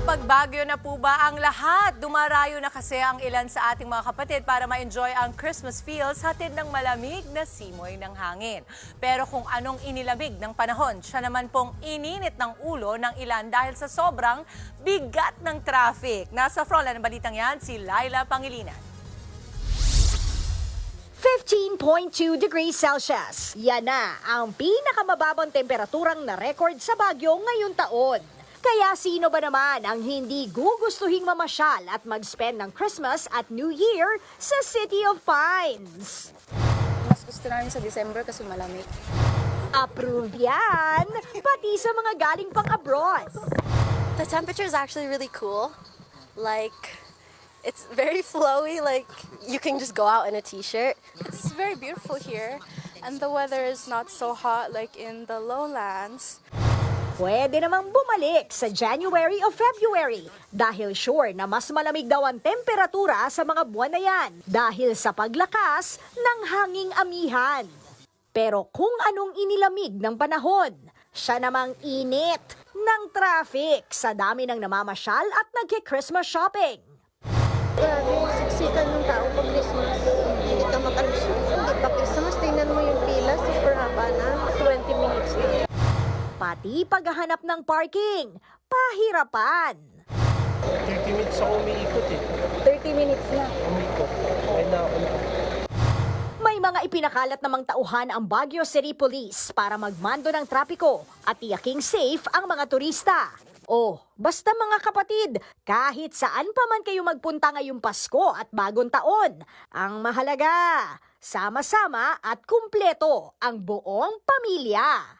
Nakapagbagyo na po ba ang lahat? Dumarayo na kasi ang ilan sa ating mga kapatid para ma-enjoy ang Christmas feels hatid ng malamig na simoy ng hangin. Pero kung anong inilamig ng panahon, siya naman pong ininit ng ulo ng ilan dahil sa sobrang bigat ng traffic. Nasa frontline ng balitang yan, si Laila Pangilinan. 15.2 degrees Celsius. Yan na ang pinakamababang temperaturang na-record sa Baguio ngayong taon. Kaya sino ba naman ang hindi gugustuhing mamasyal at mag-spend ng Christmas at New Year sa City of Pines? Mas gusto namin sa December kasi malamig. Approve yan! Pati sa mga galing pang abroad. The temperature is actually really cool. Like, it's very flowy. Like, you can just go out in a t-shirt. It's very beautiful here, and the weather is not so hot like in the lowlands. Pwede namang bumalik sa January o February dahil sure na mas malamig daw ang temperatura sa mga buwan na yan dahil sa paglakas ng hanging amihan. Pero kung anong inilamig ng panahon, siya namang init ng traffic sa dami ng namamasyal at nagki-Christmas shopping. Pati paghahanap ng parking, pahirapan. 30 minutes ako umiikot eh. 30 minutes na. Umikot. Kaya na. May mga ipinakalat namang tauhan ang Baguio City Police para magmando ng trapiko at tiyaking safe ang mga turista. Oh, basta mga kapatid, kahit saan pa man kayo magpunta ngayong Pasko at Bagong Taon, ang mahalaga, sama-sama at kumpleto ang buong pamilya.